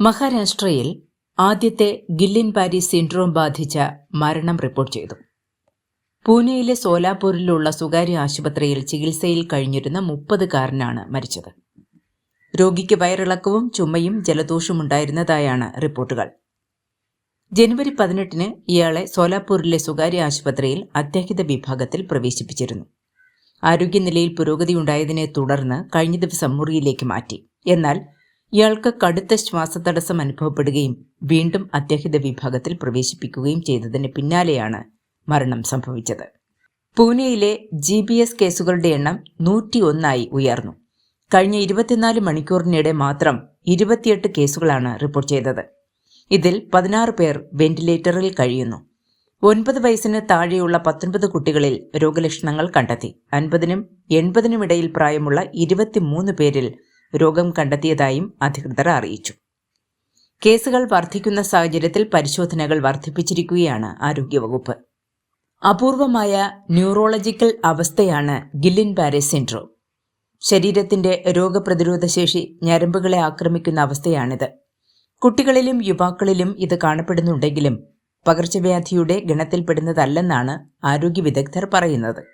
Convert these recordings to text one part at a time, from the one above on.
മഹാരാഷ്ട്രയിൽ ആദ്യത്തെ ഗില്ലിൻ പാരി സിൻഡ്രോം ബാധിച്ച മരണം റിപ്പോർട്ട് ചെയ്തു. പൂനെയിലെ സോലാപൂരിലുള്ള സ്വകാര്യ ആശുപത്രിയിൽ ചികിത്സയിൽ കഴിഞ്ഞിരുന്ന മുപ്പതുകാരനാണ് മരിച്ചത്. രോഗിക്ക് വയറിളക്കവും ചുമയും ജലദോഷവും ഉണ്ടായിരുന്നതായാണ് റിപ്പോർട്ടുകൾ. ജനുവരി പതിനെട്ടിന് ഇയാളെ സോലാപൂരിലെ സ്വകാര്യ ആശുപത്രിയിൽ അത്യാഹിത വിഭാഗത്തിൽ പ്രവേശിപ്പിച്ചിരുന്നു. ആരോഗ്യനിലയിൽ പുരോഗതിയുണ്ടായതിനെ തുടർന്ന് കഴിഞ്ഞ ദിവസം മുറിയിലേക്ക് മാറ്റി. എന്നാൽ ഇയാൾക്ക് കടുത്ത ശ്വാസതടസ്സം അനുഭവപ്പെടുകയും വീണ്ടും അത്യാഹിത വിഭാഗത്തിൽ പ്രവേശിപ്പിക്കുകയും ചെയ്തതിന് പിന്നാലെയാണ് മരണം സംഭവിച്ചത്. പൂനെയിലെ ജി ബി എസ് കേസുകളുടെ എണ്ണം നൂറ്റി ഒന്നായി ഉയർന്നു. കഴിഞ്ഞ ഇരുപത്തിനാല് മണിക്കൂറിനിടെ മാത്രം ഇരുപത്തിയെട്ട് കേസുകളാണ് റിപ്പോർട്ട് ചെയ്തത്. ഇതിൽ പതിനാറ് പേർ വെന്റിലേറ്ററിൽ കഴിയുന്നു. ഒൻപത് വയസ്സിന് താഴെയുള്ള പത്തൊൻപത് കുട്ടികളിൽ രോഗലക്ഷണങ്ങൾ കണ്ടെത്തി. അൻപതിനും എൺപതിനും ഇടയിൽ പ്രായമുള്ള ഇരുപത്തിമൂന്ന് പേരിൽ രോഗം കണ്ടെത്തിയതായും അധികൃതർ അറിയിച്ചു. കേസുകൾ വർദ്ധിക്കുന്ന സാഹചര്യത്തിൽ പരിശോധനകൾ വർദ്ധിപ്പിച്ചിരിക്കുകയാണ് ആരോഗ്യവകുപ്പ്. അപൂർവമായ ന്യൂറോളജിക്കൽ അവസ്ഥയാണ് ഗില്ലിൻ ബാരെ സിൻഡ്രോം. ശരീരത്തിന്റെ രോഗപ്രതിരോധ ശേഷി ഞരമ്പുകളെ ആക്രമിക്കുന്ന അവസ്ഥയാണിത്. കുട്ടികളിലും യുവാക്കളിലും ഇത് കാണപ്പെടുന്നുണ്ടെങ്കിലും പകർച്ചവ്യാധിയുടെ ഗണത്തിൽപ്പെടുന്നതല്ലെന്നാണ് ആരോഗ്യ വിദഗ്ധർ പറയുന്നത്.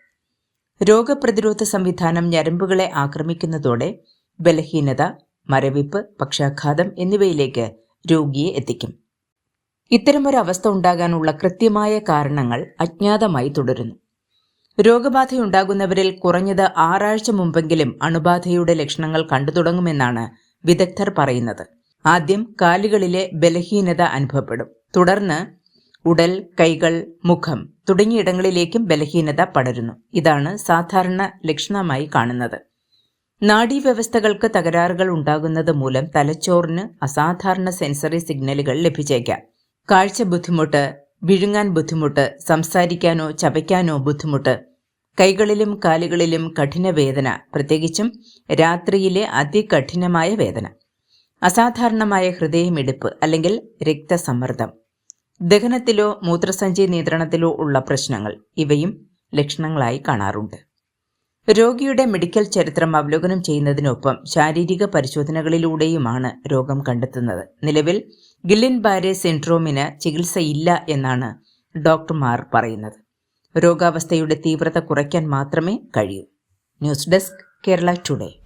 രോഗപ്രതിരോധ സംവിധാനം ഞരമ്പുകളെ ആക്രമിക്കുന്നതോടെ ബലഹീനത മരവിപ്പ് പക്ഷാഘാതം എന്നിവയിലേക്ക് രോഗിയെ എത്തിക്കും. ഇത്തരമൊരവസ്ഥ ഉണ്ടാകാനുള്ള കൃത്യമായ കാരണങ്ങൾ അജ്ഞാതമായി തുടരുന്നു. രോഗബാധയുണ്ടാകുന്നവരിൽ കുറഞ്ഞത് ആറാഴ്ച മുമ്പെങ്കിലും അണുബാധയുടെ ലക്ഷണങ്ങൾ കണ്ടു തുടങ്ങുമെന്നാണ് വിദഗ്ധർ പറയുന്നത്. ആദ്യം കാലുകളിലെ ബലഹീനത അനുഭവപ്പെടും. തുടർന്ന് ഉടൽ കൈകൾ മുഖം തുടങ്ങിയിടങ്ങളിലേക്കും ബലഹീനത പടരുന്നു. ഇതാണ് സാധാരണ ലക്ഷണമായി കാണുന്നത്. നാഡീവ്യവസ്ഥകൾക്ക് തകരാറുകൾ ഉണ്ടാകുന്നത് മൂലം തലച്ചോറിന് അസാധാരണ സെൻസറി സിഗ്നലുകൾ ലഭിച്ചേക്കാം. കാഴ്ച ബുദ്ധിമുട്ട് വിഴുങ്ങാൻ ബുദ്ധിമുട്ട് സംസാരിക്കാനോ ചവയ്ക്കാനോ ബുദ്ധിമുട്ട് കൈകളിലും കാലുകളിലും കഠിന വേദന പ്രത്യേകിച്ചും രാത്രിയിലെ അതികഠിനമായ വേദന അസാധാരണമായ ഹൃദയമിടിപ്പ് അല്ലെങ്കിൽ രക്തസമ്മർദ്ദം ദഹനത്തിലോ മൂത്രസഞ്ചി നിയന്ത്രണത്തിലോ ഉള്ള പ്രശ്നങ്ങൾ ഇവയും ലക്ഷണങ്ങളായി കാണാറുണ്ട്. രോഗിയുടെ മെഡിക്കൽ ചരിത്രം അവലോകനം ചെയ്യുന്നതിനൊപ്പം ശാരീരിക പരിശോധനകളിലൂടെയുമാണ് രോഗം കണ്ടെത്തുന്നത്. നിലവിൽ ഗില്ലിൻ ബാരെ സിൻഡ്രോമിന് ചികിത്സയില്ല എന്നാണ് ഡോക്ടർമാർ പറയുന്നത്. രോഗാവസ്ഥയുടെ തീവ്രത കുറയ്ക്കാൻ മാത്രമേ കഴിയൂ. News desk Kerala today.